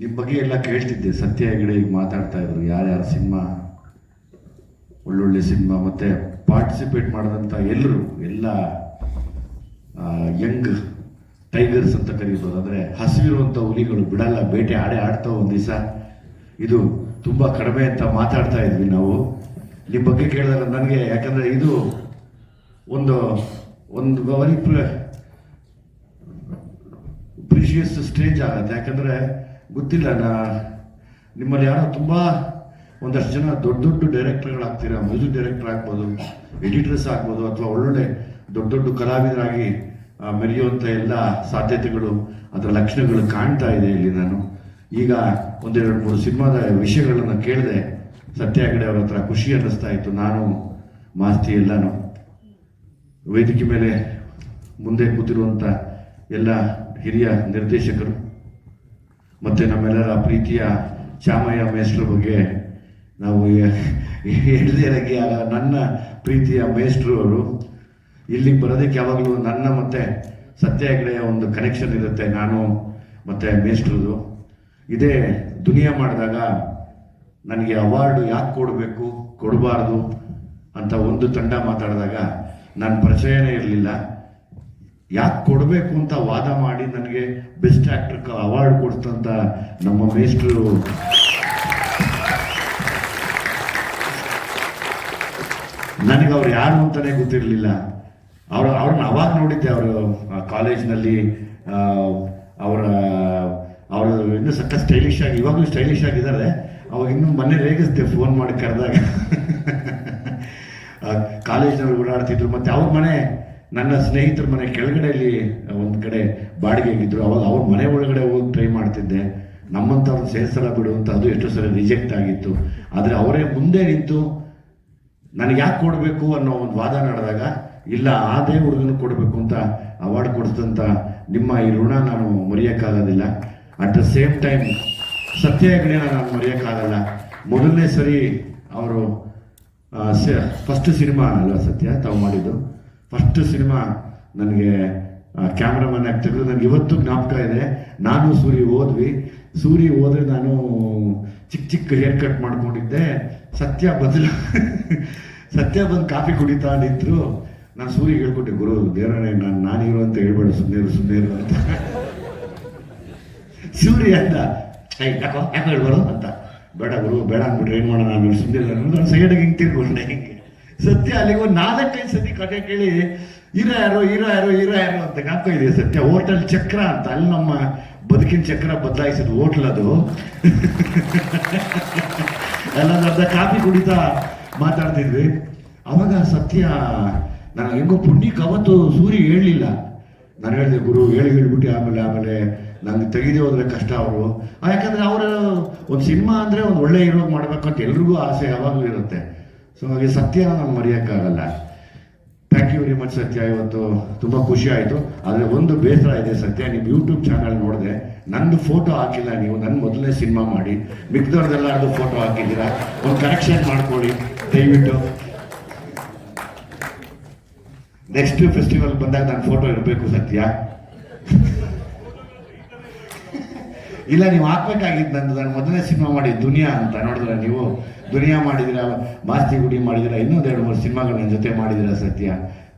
ನಿಮ್ಮ ಬಗ್ಗೆ ಎಲ್ಲ ಕೇಳ್ತಿದ್ದೆ. ಸತ್ಯ ಹೆಗಡೆ ಈಗ ಮಾತಾಡ್ತಾ ಇದ್ರು. ಯಾರ್ಯಾರು ಸಿನಿಮಾ, ಒಳ್ಳೊಳ್ಳೆ ಸಿನಿಮಾ, ಮತ್ತೆ ಪಾರ್ಟಿಸಿಪೇಟ್ ಮಾಡಿದಂಥ ಎಲ್ಲರೂ ಎಲ್ಲ ಯಂಗ್ ಟೈಗರ್ಸ್ ಅಂತ ಕರೀಬೋದು. ಅಂದರೆ ಹಸಿವಿರುವಂಥ ಹುಲಿಗಳು ಬಿಡಲ್ಲ. ಬೇಟೆ ಆಡೇ ಆಡ್ತಾ ಒಂದು ದಿವಸ. ಇದು ತುಂಬ ಕಡಿಮೆ ಅಂತ ಮಾತಾಡ್ತಾ ಇದ್ವಿ ನಾವು. ನಿಮ್ಮ ಬಗ್ಗೆ ಕೇಳಿದಾಗ ನನಗೆ, ಯಾಕಂದರೆ ಇದು ಒಂದು ಒಂದು ವೆರಿ ಪ್ರಿಷಿಯಸ್ ಸ್ಟೇಜ್ ಆಗುತ್ತೆ. ಯಾಕಂದರೆ ಗೊತ್ತಿಲ್ಲ, ನಾ ನಿಮ್ಮಲ್ಲಿ ಯಾರೋ ತುಂಬ ಒಂದಷ್ಟು ಜನ ದೊಡ್ಡ ದೊಡ್ಡ ಡೈರೆಕ್ಟರ್ಗಳಾಗ್ತೀರಾ? ಮ್ಯೂಸಿಕ್ ಡೈರೆಕ್ಟರ್ ಆಗ್ಬೋದು, ಎಡಿಟರ್ಸ್ ಆಗ್ಬೋದು, ಅಥವಾ ಒಳ್ಳೊಳ್ಳೆ ದೊಡ್ಡ ದೊಡ್ಡ ಕಲಾವಿದರಾಗಿ ಮೆರೆಯುವಂಥ ಎಲ್ಲ ಸಾಧ್ಯತೆಗಳು, ಅದರ ಲಕ್ಷಣಗಳು ಕಾಣ್ತಾ ಇದೆ ಇಲ್ಲಿ ನಾನು. ಈಗ ಒಂದೆರಡು ಮೂರು ಸಿನಿಮಾದ ವಿಷಯಗಳನ್ನು ಕೇಳಿದೆ ಸತ್ಯ ಹೆಗಡೆ ಅವ್ರ ಹತ್ರ ಖುಷಿ ಅನ್ನಿಸ್ತಾ ಇತ್ತು. ನಾನು ಮಾಸ್ತಿ ಎಲ್ಲಾನು. ವೇದಿಕೆ ಮೇಲೆ ಮುಂದೆ ಕೂತಿರುವಂಥ ಎಲ್ಲ ಹಿರಿಯ ನಿರ್ದೇಶಕರು ಮತ್ತು ನಮ್ಮೆಲ್ಲರ ಪ್ರೀತಿಯ ಶ್ಯಾಮಯ್ಯ ಮೇಸ್ಟ್ರ ಬಗ್ಗೆ ನಾವು ಹೇಳಿದಾಗೆ ನನ್ನ ಪ್ರೀತಿಯ ಮೇಸ್ಟ್ರು ಅವರು, ಇಲ್ಲಿಗೆ ಬರೋದಕ್ಕೆ ಯಾವಾಗಲೂ ನನ್ನ ಮತ್ತು ಸತ್ಯ ಹೆಗ್ಡೆಯ ಒಂದು ಕನೆಕ್ಷನ್ ಇರುತ್ತೆ. ನಾನು ಮತ್ತು ಮೇಸ್ಟ್ರದು. ಇದೇ ದುನಿಯಾ ಮಾಡಿದಾಗ ನನಗೆ ಅವಾರ್ಡು ಯಾಕೆ ಕೊಡಬೇಕು, ಕೊಡಬಾರ್ದು ಅಂತ ಒಂದು ತಂಡ ಮಾತಾಡಿದಾಗ ನಾನು ಪರಿಚಯನೇ ಇರಲಿಲ್ಲ. ಯಾಕೆ ಕೊಡಬೇಕು ಅಂತ ವಾದ ಮಾಡಿ ನನಗೆ ಬೆಸ್ಟ್ ಆಕ್ಟರ್ ಅವಾರ್ಡ್ ಕೊಡ್ತಂತ ನಮ್ಮ ಮೇಸ್ಟ್ರು ನನಗೆ ಅವ್ರು ಯಾರು ಅಂತಲೇ ಗೊತ್ತಿರಲಿಲ್ಲ. ಅವ್ರು, ಅವ್ರನ್ನ ಅವಾಗ ನೋಡಿದ್ದೆ ಅವರು ಕಾಲೇಜ್ನಲ್ಲಿ ಅವರ, ಅವರು ಇನ್ನೂ ಸಕ್ಕ ಸ್ಟೈಲಿಶ್ ಆಗಿ, ಇವಾಗಲೂ ಸ್ಟೈಲಿಶ್ ಆಗಿದ್ದಾರೆ. ಅವಾಗ ಇನ್ನೂ ಮೊನ್ನೆ ರೇಗಿಸ್ತೆ ಫೋನ್ ಮಾಡಿ ಕರೆದಾಗ. ಕಾಲೇಜ್ನವ್ರು ಓಡಾಡ್ತಿದ್ರು, ಮತ್ತೆ ಅವ್ರ ಮನೆ ನನ್ನ ಸ್ನೇಹಿತರ ಮನೆ ಕೆಳಗಡೆಯಲ್ಲಿ ಒಂದು ಕಡೆ ಬಾಡಿಗೆಗಿದ್ರು. ಅವಾಗ ಅವ್ರ ಮನೆ ಒಳಗಡೆ ಹೋಗಿ ಟ್ರೈ ಮಾಡ್ತಿದ್ದೆ. ನಮ್ಮಂಥವ್ರನ್ನ ಸೇರಿಸಲ್ಲ ಬಿಡು ಅಂತ ಅದು ಎಷ್ಟೋ ಸಲ ರಿಜೆಕ್ಟ್ ಆಗಿತ್ತು. ಆದರೆ ಅವರೇ ಮುಂದೆ ನಿಂತು ನನಗೆ ಯಾಕೆ ಕೊಡಬೇಕು ಅನ್ನೋ ಒಂದು ವಾದ ನಡೆದಾಗ, ಇಲ್ಲ ಅದೇ ಹುಡುಗನ ಕೊಡಬೇಕು ಅಂತ ಅವಾರ್ಡ್ ಕೊಡಿಸಿದಂಥ ನಿಮ್ಮ ಈ ಋಣ ನಾನು ಮರೆಯೋಕ್ಕಾಗೋದಿಲ್ಲ. At the same time Satya ಹೆಗಡೆನ ನಾನು ಮರೆಯೋಕ್ಕಾಗಲ್ಲ. ಮೊದಲನೇ ಸರಿ ಅವರು ಫಸ್ಟ್ ಸಿನಿಮಾ ಅಲ್ವಾ ಸತ್ಯ ತಾವು ಮಾಡಿದ್ದು? ಫಸ್ಟ್ ಸಿನಿಮಾ ನನಗೆ ಕ್ಯಾಮ್ರಾಮನ್ ಆಗಿ ತೆಗೆದು ನನಗೆ ಇವತ್ತು ಜ್ಞಾಪಕ ಇದೆ. ನಾನು ಸೂರಿ ಹೋದ್ವಿ. ಸೂರಿ ಹೋದ್ರೆ ನಾನು ಚಿಕ್ಕ ಚಿಕ್ಕ ಹೇರ್ ಕಟ್ ಮಾಡ್ಕೊಂಡಿದ್ದೆ. ಸತ್ಯ ಬದಲು ಸತ್ಯ ಬಂದು ಕಾಫಿ ಕುಡಿತಾ ನಿಂತರು. ನಾನು ಸೂರಿ ಹೇಳ್ಕೊಟ್ಟೆ, ಗುರು, ದೇವರೇ, ನಾನು ನಾನಿರು ಅಂತ ಹೇಳ್ಬೇಡ ಸುಮ್ಮನೆ ಸುಮ್ಮನೆ ಅಂತ. ಸೂರಿ ಅಂತ ಐ ಯಾಕೋ ಯಾಕೋ ಹೇಳ್ಬಾರು ಅಂತ. ಬೇಡ ಗುರು, ಬೇಡ ಅಂದ್ಬಿಟ್ರೆ ಏನು ಮಾಡೋಣ ನಾನು ಸುಮ್ಮನೆ ನಾನು ಸೈಡಾಗಿ ಹಿಂಗೆ ತಿರ್ಕೊಂಡೆ ಹಿಂಗೆ. ಸತ್ಯ ಅಲ್ಲಿಗೆ ಒಂದು ನಾಲ್ಕೈದು ಸತಿ ಕಥೆ ಕೇಳಿ, ಇರೋ ಯಾರೋ ಇರೋ ಯಾರೋ ಇರೋ ಯಾರೋ ಅಂತ ಜ್ಞಾಪಕ ಇದೆ ಸತ್ಯ. ಹೋಟೆಲ್ ಚಕ್ರ ಅಂತ, ಅಲ್ಲಿ ನಮ್ಮ ಬದುಕಿನ ಚಕ್ರ ಬದಲಾಯಿಸಿದ ಹೋಟ್ಲ್ ಅದು. ಅರ್ಧ ಕಾಫಿ ಕುಡಿತಾ ಮಾತಾಡ್ತಿದ್ವಿ. ಅವಾಗ ಸತ್ಯ, ನಾನು ಹೆಂಗೋ ಪುಣ್ಯಕ್ಕೆ ಅವತ್ತು ಸೂರಿ ಹೇಳಲಿಲ್ಲ ನಾನು ಹೇಳಿದೆ, ಗುರು, ಹೇಳಿ, ಹೇಳ್ಬಿಟ್ಟು ಆಮೇಲೆ ಆಮೇಲೆ ನಂಗೆ ತೆಗೆದೇ ಹೋದ್ರೆ ಕಷ್ಟ ಅವರು. ಯಾಕಂದರೆ ಅವರು ಒಂದು ಸಿನಿಮಾ ಅಂದರೆ ಒಂದು ಒಳ್ಳೆ ಇರೋದು ಮಾಡಬೇಕು ಅಂತ ಎಲ್ರಿಗೂ ಆಸೆ ಯಾವಾಗಲೂ ಇರುತ್ತೆ. ಸೊ ಹಾಗೆ ಸತ್ಯನ ನಾನು ಮರೆಯೋಕ್ಕಾಗಲ್ಲ thank you very much Satya. ಇವತ್ತು ತುಂಬ ಖುಷಿ ಆಯಿತು. ಆದರೆ ಒಂದು ಬೇಸರ ಇದೆ ಸತ್ಯ. ನಿಮ್ಮ ಯೂಟ್ಯೂಬ್ ಚಾನಲ್ ನೋಡಿದೆ, ನಂದು ಫೋಟೋ ಹಾಕಿಲ್ಲ ನೀವು. ನನ್ನ ಮೊದಲನೇ ಸಿನಿಮಾ ಮಾಡಿ. ಮಿಕ್ದವ್ರದೆಲ್ಲ ಅದು ಫೋಟೋ ಹಾಕಿದ್ದೀರಾ? ಒಂದು ಕರೆಕ್ಷನ್ ಮಾಡ್ಕೊಳ್ಳಿ. ದಯವಿಟ್ಟು. ನೆಕ್ಸ್ಟ್ ಫೆಸ್ಟಿವಲ್ ಬಂದಾಗ ನನ್ನ ಫೋಟೋ ಇರಬೇಕು ಸತ್ಯ. ಇಲ್ಲ, ನೀವು ಹಾಕ್ಬೇಕಾಗಿದ್ದು ನಂದು, ನಾನು ಮೊದಲನೇ ಸಿನಿಮಾ ಮಾಡಿ ದುನಿಯಾ ಅಂತ. ನೋಡಿದ್ರೆ ನೀವು? ದುನಿಯಾ ಮಾಡಿದಿರ ಮಾಸ್ತಿ ಗುಡಿ ಮಾಡಿದಿರ ಇನ್ನೊಂದು ಎರಡು ಮೂರು ಸಿನಿಮಾಗಳು ನನ್ನ ಜೊತೆ ಮಾಡಿದಿರ ಸತ್ಯ?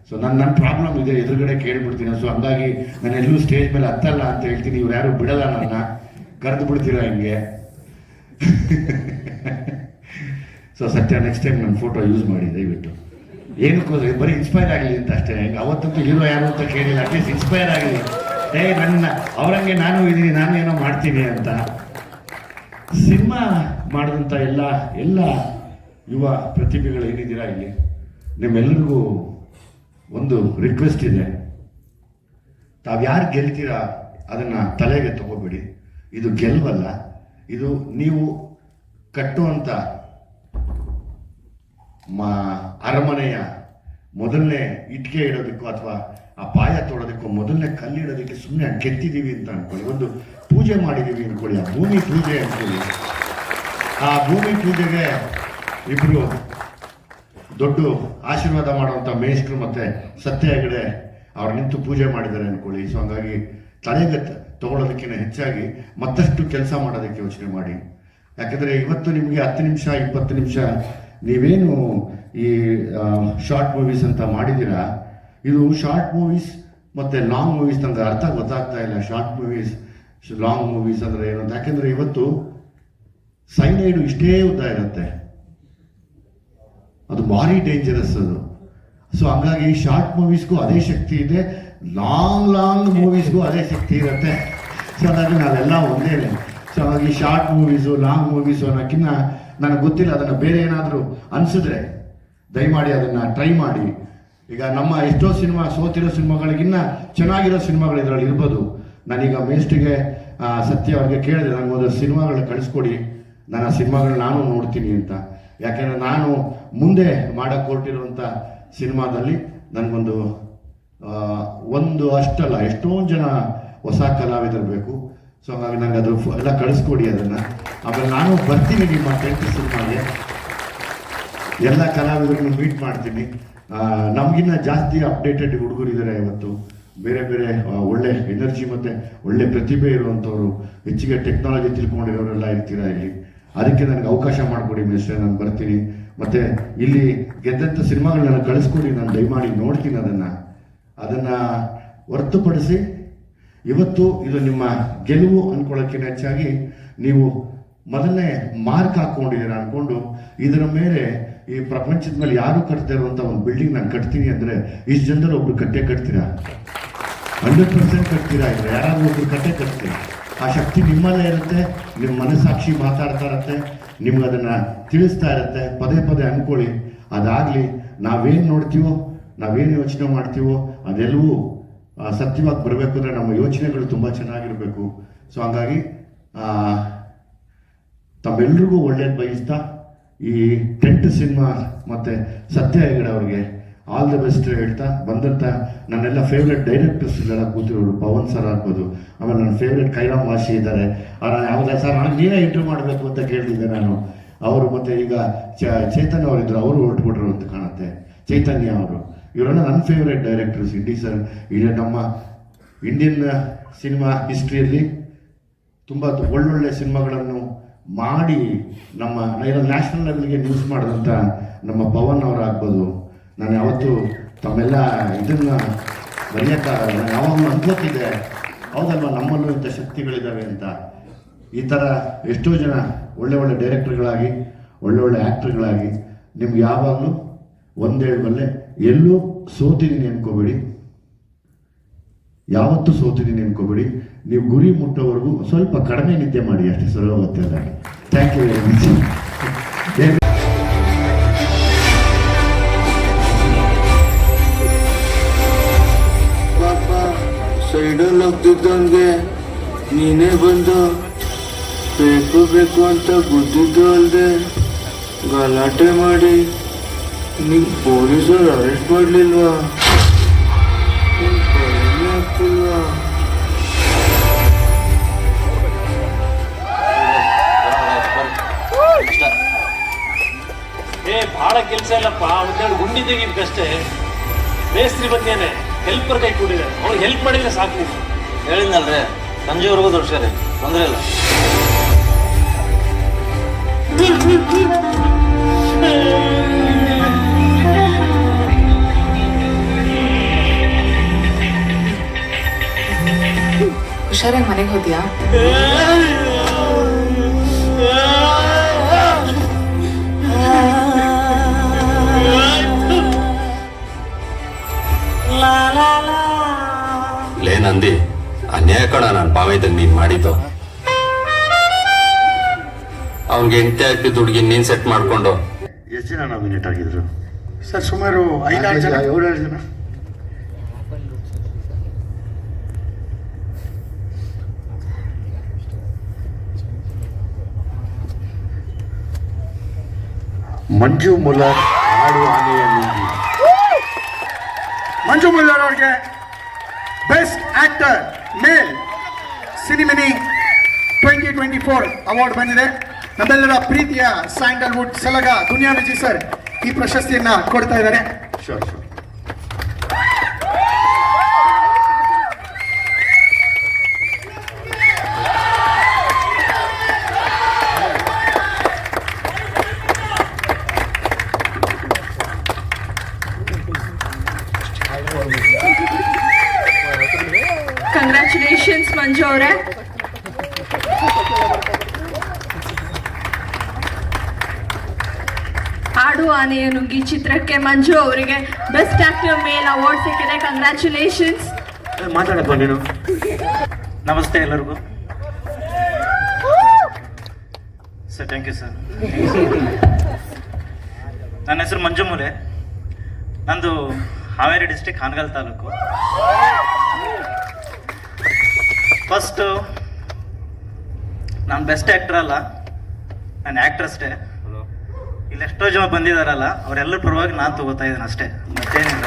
ಸೊ ನನ್ನ ನನ್ನ ಪ್ರಾಬ್ಲಮ್ ಇದೆ, ಎದುರುಗಡೆ ಕೇಳ್ಬಿಡ್ತೀನಿ. ಸೊ ಹಂಗಾಗಿ ನಾನು ಎಲ್ಲೂ ಸ್ಟೇಜ್ ಮೇಲೆ ಹತ್ತಲ್ಲ ಅಂತ ಹೇಳ್ತೀನಿ. ಇವ್ರು ಯಾರು ಬಿಡಲ್ಲ ನನ್ನ. ಕರೆದು ಬಿಡ್ತೀರಾ ಹಿಂಗೆ? ಸೊ ಸತ್ಯ ನೆಕ್ಸ್ಟ್ ಟೈಮ್ ನನ್ನ ಫೋಟೋ ಯೂಸ್ ಮಾಡಿ, ದಯವಿಟ್ಟು. ಏನಕ್ಕೋದ್ರೆ ಬರೀ ಇನ್ಸ್ಪೈರ್ ಆಗಲಿ ಅಂತ ಅಷ್ಟೇ. ಅವತ್ತಂತೂ ಹೀರೋ ಯಾರು ಅಂತ ಕೇಳಿಲ್ಲ. ಅಟ್ಲೀಸ್ಟ್ ಇನ್ಸ್ಪೈರ್ ಆಗಲಿ. ಏ, ನನ್ನ, ಅವರಂಗೆ ನಾನು ಇದ್ದೀನಿ ನಾನು ಏನೋ ಮಾಡ್ತೀನಿ ಅಂತ. ಸಿನಿಮಾ ಮಾಡಿದಂಥ ಎಲ್ಲ ಎಲ್ಲ ಯುವ ಪ್ರತಿಭೆಗಳು ಏನಿದ್ದೀರಾ ಇಲ್ಲಿ? ನಿಮ್ಮೆಲ್ಲರಿಗೂ ಒಂದು ರಿಕ್ವೆಸ್ಟ್ ಇದೆ. ತಾವು ಯಾರು ಗೆಲ್ತೀರಾ ಅದನ್ನು ತಲೆಗೆ ತಗೋಬೇಡಿ. ಇದು ಗೆಲ್ವಲ್ಲ, ಇದು ನೀವು ಕಟ್ಟುವಂಥ ಮಾ, ಅರಮನೆಯ ಮೊದಲನೇ ಇಟ್ಕೆ ಇಡೋದಕ್ಕೂ ಅಥವಾ ಆ ಪಾಯ ತೊಳೋದಕ್ಕೂ ಮೊದಲನೇ ಕಲ್ಲಿಡೋದಕ್ಕೆ ಸುಮ್ಮನೆ ಗೆದ್ದಿದ್ದೀವಿ ಅಂತ ಅನ್ಕೊಳ್ಳಿ. ಒಂದು ಪೂಜೆ ಮಾಡಿದ್ದೀವಿ ಅನ್ಕೊಳ್ಳಿ. ಆ ಭೂಮಿ ಪೂಜೆ ಅನ್ಕೊಳ್ಳಿ. ಆ ಭೂಮಿ ಪೂಜೆಗೆ ಇಬ್ಬರು ದೊಡ್ಡ ಆಶೀರ್ವಾದ ಮಾಡುವಂಥ ಮೇಷ್ಟ್ರು ಮತ್ತು ಸತ್ಯ ಹೆಗಡೆ ಅವ್ರು ನಿಂತು ಪೂಜೆ ಮಾಡಿದ್ದಾರೆ ಅನ್ಕೊಳ್ಳಿ. ಸೊ ಹಂಗಾಗಿ ತಲೆಗೆ ತಗೊಳ್ಳೋದಕ್ಕಿಂತ ಹೆಚ್ಚಾಗಿ ಮತ್ತಷ್ಟು ಕೆಲಸ ಮಾಡೋದಕ್ಕೆ ಯೋಚನೆ ಮಾಡಿ. ಯಾಕಂದರೆ ಇವತ್ತು ನಿಮಗೆ ಹತ್ತು ನಿಮಿಷ, ಇಪ್ಪತ್ತು ನಿಮಿಷ ನೀವೇನು ಈ ಶಾರ್ಟ್ ಮೂವೀಸ್ ಅಂತ ಮಾಡಿದ್ದೀರಾ? ಇದು ಶಾರ್ಟ್ ಮೂವೀಸ್ ಮತ್ತು ಲಾಂಗ್ ಮೂವೀಸ್ ನನಗೆ ಅರ್ಥ ಗೊತ್ತಾಗ್ತಾ ಇಲ್ಲ. ಶಾರ್ಟ್ ಮೂವೀಸ್ ಲಾಂಗ್ ಮೂವೀಸ್ ಅಂದರೆ ಏನು ಅಂತ. ಯಾಕೆಂದರೆ ಇವತ್ತು ಸೈನೈಡು ಇಷ್ಟೇ ಉದ್ದ ಇರುತ್ತೆ. ಅದು ಭಾರಿ ಡೇಂಜರಸ್ ಅದು. ಸೊ ಹಂಗಾಗಿ ಶಾರ್ಟ್ ಮೂವೀಸ್ಗೂ ಅದೇ ಶಕ್ತಿ ಇದೆ. ಲಾಂಗ್ ಲಾಂಗ್ ಮೂವೀಸ್ಗೂ ಅದೇ ಶಕ್ತಿ ಇರುತ್ತೆ. ಸೊ ಹಾಗಾಗಿ ನಾವೆಲ್ಲ ಒಂದೇ ಸೊ ಹಾಗಾಗಿ ಶಾರ್ಟ್ ಮೂವೀಸು ಲಾಂಗ್ ಮೂವೀಸು ಅನ್ನೋಕ್ಕಿಂತ ನನಗೆ ಗೊತ್ತಿಲ್ಲ. ಅದನ್ನು ಬೇರೆ ಏನಾದರೂ ಅನಿಸಿದ್ರೆ ದಯಮಾಡಿ ಅದನ್ನು ಟ್ರೈ ಮಾಡಿ. ಈಗ ನಮ್ಮ ಎಷ್ಟೋ ಸಿನಿಮಾ, ಸೋತಿರೋ ಸಿನಿಮಾಗಳಿಗಿನ್ನ ಚೆನ್ನಾಗಿರೋ ಸಿನಿಮಾಗಳು ಇದರಲ್ಲಿ ಇರ್ಬೋದು. ನಾನೀಗ ಮೇಸ್ಟಿಗೆ ಸತ್ಯ ಅವ್ರಿಗೆ ಕೇಳಿದೆ ನನಗೆ ಒಂದು ಸಿನಿಮಾಗಳನ್ನ ಕಳಿಸ್ಕೊಡಿ. ನಾನು ಆ ಸಿನಿಮಾಗಳನ್ನ ನಾನು ನೋಡ್ತೀನಿ ಅಂತ. ಯಾಕೆಂದರೆ ನಾನು ಮುಂದೆ ಮಾಡೋಕ್ಕೆ ಹೊರಟಿರುವಂಥ ಸಿನಿಮಾದಲ್ಲಿ ನನಗೊಂದು ಒಂದು ಅಷ್ಟಲ್ಲ ಎಷ್ಟೊಂದು ಜನ ಹೊಸ ಕಲಾವಿದರು ಬೇಕು. ಸೊ ಹಾಗಾಗಿ ನನಗೆ ಅದು ಎಲ್ಲ ಕಳಿಸ್ಕೊಡಿ ಅದನ್ನು. ಆಮೇಲೆ ನಾನು ಬರ್ತೀನಿ ನಿಮ್ಮ ಟೆಂಟ್ ಸಿನಿಮಾಗೆ. ಎಲ್ಲ ಕಲಾವಿದರನ್ನು ಮೀಟ್ ಮಾಡ್ತೀನಿ. ನಮ್ಗಿನ್ನ ಜಾಸ್ತಿ ಅಪ್ಡೇಟೆಡ್ ಹುಡುಗರು ಇದ್ದಾರೆ ಇವತ್ತು. ಬೇರೆ ಬೇರೆ ಒಳ್ಳೆ ಎನರ್ಜಿ ಮತ್ತು ಒಳ್ಳೆ ಪ್ರತಿಭೆ ಇರುವಂಥವ್ರು ಹೆಚ್ಚಿಗೆ ಟೆಕ್ನಾಲಜಿ ತಿಳ್ಕೊಂಡಿರೋರೆಲ್ಲ ಇರ್ತೀರಾ ಇಲ್ಲಿ. ಅದಕ್ಕೆ ನನಗೆ ಅವಕಾಶ ಮಾಡಿಕೊಡಿ ಮಿಸ್ಟೇ ನಾನು ಬರ್ತೀನಿ. ಮತ್ತು ಇಲ್ಲಿ ಗೆದ್ದಂಥ ಸಿನಿಮಾಗಳನ್ನ ಕಳಿಸ್ಕೊಡಿ, ನಾನು ದಯಮಾಡಿ ನೋಡ್ತೀನಿ ಅದನ್ನು. ಅದನ್ನು ಹೊರತುಪಡಿಸಿ ಇವತ್ತು ಇದು ನಿಮ್ಮ ಗೆಲುವು ಅಂದ್ಕೊಳ್ಳೋಕ್ಕಿಂತ ಹೆಚ್ಚಾಗಿ ನೀವು ಮೊದಲನೇ ಮಾರ್ಕ್ ಹಾಕ್ಕೊಂಡಿದ್ದೀರಾ ಅಂದ್ಕೊಂಡು ಇದರ ಮೇಲೆ ಈ ಪ್ರಪಂಚದ ಮೇಲೆ ಯಾರು ಕಟ್ತಾ ಇರುವಂತ ಒಂದು ಬಿಲ್ಡಿಂಗ್ ನಾನು ಕಟ್ತೀನಿ ಅಂದ್ರೆ ಇಷ್ಟು ಜನದಲ್ಲಿ ಒಬ್ರು ಕಟ್ಟೆ ಕಟ್ತೀರಾ? Hundred percent ಕಟ್ತೀರಾ? ಇದ್ರೆ ಯಾರಾದ್ರೂ ಒಬ್ರು ಕಟ್ಟೆ ಕಟ್ತೀರಾ? ಆ ಶಕ್ತಿ ನಿಮ್ಮಲ್ಲೇ ಇರುತ್ತೆ ನಿಮ್ಮ ಮನಸ್ಸಾಕ್ಷಿ ಮಾತಾಡ್ತಾ ಇರುತ್ತೆ, ನಿಮ್ಗೆ ಅದನ್ನ ತಿಳಿಸ್ತಾ ಇರುತ್ತೆ, ಪದೇ ಪದೇ ಅನ್ಕೊಳ್ಳಿ. ಅದಾಗ್ಲಿ, ನಾವೇನ್ ನೋಡ್ತೀವೋ, ನಾವೇನು ಯೋಚನೆ ಮಾಡ್ತೀವೋ, ಅದೆಲ್ಲವೂ ಸತ್ಯವಾಗಿ ಬರಬೇಕು ಅಂದರೆ ನಮ್ಮ ಯೋಚನೆಗಳು ತುಂಬಾ ಚೆನ್ನಾಗಿರಬೇಕು. ಸೊ ಹಂಗಾಗಿ ತಮ್ಮೆಲ್ರಿಗೂ ಒಳ್ಳೇದು ಬಯಸ್ತಾ ಈ ಟೆಂಟ್ ಸಿನಿಮಾ ಮತ್ತೆ ಸತ್ಯ ಹೆಗಡೆ ಅವ್ರಿಗೆ ಆಲ್ ದ ಬೆಸ್ಟ್ ಹೇಳ್ತಾ ಬಂದಂತ ನನ್ನೆಲ್ಲ ಫೇವ್ರೆಟ್ ಡೈರೆಕ್ಟರ್ಸ್ ಎಲ್ಲ ಕೂತಿರೋರು, ಪವನ್ ಸರ್ ಆಗ್ಬೋದು, ಆಮೇಲೆ ನನ್ನ ಫೇವ್ರೆಟ್ ಕೈರಾಮ್ ವಾಸಿ ಇದ್ದಾರೆ. ಅವ್ರನ್ನ ಯಾವುದೇ, ಸರ್, ನಾನು ನೀನೇ ಇಂಟ್ರೂ ಮಾಡಬೇಕು ಅಂತ ಕೇಳಿದ್ದೆ ನಾನು. ಅವರು ಮತ್ತೆ ಈಗ ಚೇತನ್ ಅವರಿದ್ರು, ಅವರು ಹೊರಟುಬಿಟ್ರು ಅಂತ ಕಾಣುತ್ತೆ. ಚೈತನ್ಯ ಅವರು. ಇವರೆಲ್ಲ ನನ್ನ ಫೇವ್ರೆಟ್ ಡೈರೆಕ್ಟರ್ಸ್ ಇಂಡಿ ಸರ್ ಇಡೀ ನಮ್ಮ ಇಂಡಿಯನ್ ಸಿನಿಮಾ ಹಿಸ್ಟ್ರಿಯಲ್ಲಿ ತುಂಬ ಒಳ್ಳೊಳ್ಳೆ ಸಿನಿಮಾಗಳನ್ನು ಮಾಡಿ ನಮ್ಮ ನ್ಯಾಷನಲ್ ಲೆವೆಲ್ಗೆ ನ್ಯೂಸ್ ಮಾಡಿದಂಥ ನಮ್ಮ ಪವನ್ ಅವರಾಗ್ಬೋದು ನಾನು ಯಾವತ್ತೂ ತಮ್ಮೆಲ್ಲ ಇದನ್ನು ಬರೆಯೋಕ್ಕಾಗಲ್ಲ ನಾನು ಯಾವಾಗಲೂ ಅನ್ಕೋತಿದ್ದೆ, ಹೌದಲ್ವ, ನಮ್ಮಲ್ಲೂ ಇಂಥ ಶಕ್ತಿಗಳಿದ್ದಾವೆ ಅಂತ. ಈ ಥರ ಎಷ್ಟೋ ಜನ ಒಳ್ಳೆ ಒಳ್ಳೆ ಡೈರೆಕ್ಟರ್ಗಳಾಗಿ, ಒಳ್ಳೆ ಒಳ್ಳೆ ಆ್ಯಕ್ಟ್ರ್ಗಳಾಗಿ ನಿಮ್ಗೆ ಯಾವಾಗಲೂ ಒಂದೇಳುವಲ್ಲೇ ಎಲ್ಲೂ ಸೋತಿದ್ದೀನಿ ಅನ್ಕೋಬೇಡಿ. ಯಾವತ್ತೂ ಸೋತಿದ್ದೀನಿ ಅನ್ಕೋಬೇಡಿ. ನೀವು ಗುರಿ ಮುಟ್ಟೋವರೆಗೂ ಸ್ವಲ್ಪ ಕಡಿಮೆ ನಿದ್ದೆ ಮಾಡಿ, ಅಷ್ಟೇ ಸರ್ ಹೋಗುತ್ತೆ ಥ್ಯಾಂಕ್ ಯು ವೆರಿ ಮಚ್ ಸೈಡಲ್ಲಿ ಹೋಗ್ತಿದ್ದಂಗೆ ನೀನೇ ಬಂದು ಬೇಕು ಬೇಕು ಅಂತ ಗೊತ್ತಿದ್ದು ಅಲ್ಲದೆ ಗಲಾಟೆ ಮಾಡಿ ನೀ ಪೊಲೀಸರು ಅರೆಸ್ಟ್ ಮಾಡಲಿಲ್ವಾ? ಕೆಲಸ ಇಲ್ಲಪ್ಪ ಒಂದೆರಡು ಗುಂಡಿ ತೆಗಿಬೇಕಷ್ಟೇ ಮೇಸ್ತ್ರಿ ಬಂದೇನೆ ಹೆಲ್ಪರ್ ಕೈ ಕೊಟ್ಟಿದ್ದಾರೆ ಅವ್ರು ಹೆಲ್ಪ್ ಮಾಡಿದ್ರೆ ಸಾಕು ನೀವು. ಹೇಳಿದ್ನಲ್ರಿ. ಸಂಜೆವರೆಗೂ ದೊಡ್ಸ್ಯಾರಿ ತೊಂದರೆ ಇಲ್ಲ. ಹುಷಾರಾಗಿ ಮನೆಗೆ ಹೋದ್ಯಾ? ನಂದಿ ಅನ್ಯಾಯ ಕಣ ನಾನು ಪಾವೈತಂಗ್ ನೀನ್ ಮಾಡಿದ್ದು. ಅವ್ನಿಗೆ ಎಂಟೆ ಹಾಕಿದ ಹುಡುಗಿ ನೀನ್ ಸೆಟ್ ಮಾಡ್ಕೊಂಡು. ಎಷ್ಟು ಜನ ನಾಮಿನೇಟ್ ಆಗಿದ್ರು? ಸರ್ ಸುಮಾರು ಐದಾರು ಜನ. ಏಳಾರು ಜನ. ಮಂಜು ಮುಲಾರ್ ಹಾಡು ಆನೆಯ ಮಂಜು ಮುಲಾರ್ ಅವ್ರಿಗೆ ಬೆಸ್ಟ್ ಆಕ್ಟರ್ ಮೇಲ್ ಸಿನಿಮಿನಿ ಟ್ವೆಂಟಿ ಟ್ವೆಂಟಿ ಫೋರ್ ಅವಾರ್ಡ್ ಬಂದಿದೆ. ನಮ್ಮೆಲ್ಲರ ಪ್ರೀತಿಯ ಸ್ಯಾಂಡಲ್ವುಡ್ ಸಲಗ ದುನಿಯಾ ವಿಜಯ್ ಸರ್ ಈ ಪ್ರಶಸ್ತಿಯನ್ನ ಕೊಡ್ತಾ ಇದ್ದಾರೆ. ಶೋರ್ ಶೋರ್ ಕಂಗ್ರ್ಯಾಚುಲೇಷನ್ಸ್ ಮಂಜು ಅವರೇ ಆಡು ಆನೆಯ ನುಗ್ಗಿ ಚಿತ್ರಕ್ಕೆ ಮಂಜು ಅವರಿಗೆ ಬೆಸ್ಟ್ ಆಕ್ಟರ್ ಮೇಲ್ ಅವಾರ್ಡ್ ಸಿಕ್ಕಿದೆ. ಕಂಗ್ರ್ಯಾಚುಲೇಷನ್ಸ್ ಮಾತಾಡಪ್ಪ ನಮಸ್ತೆ ಎಲ್ಲರಿಗೂ. ಸರ್ ಥ್ಯಾಂಕ್ ಯು ಸರ್ ನನ್ನ ಹೆಸರು ಮಂಜು ಮೂಲೆ. ನಂದು ಹಾವೇರಿ ಡಿಸ್ಟಿಕ್ ಹಾನಗಲ್ ತಾಲೂಕು. ಫಸ್ಟು ನಾನು ಬೆಸ್ಟ್ ಆ್ಯಕ್ಟರ್ ಅಲ್ಲ, ನಾನು ಆ್ಯಕ್ಟ್ರಸ್ಟೇ ಇಲ್ಲಿ ಎಷ್ಟೋ ಜನ ಬಂದಿದಾರಲ್ಲ ಅವರೆಲ್ಲರ ಪರವಾಗಿ ನಾನು ತಗೋತಾ ಇದ್ದೀನಿ ಅಷ್ಟೇ. ಮತ್ತೇನಿಲ್ಲ.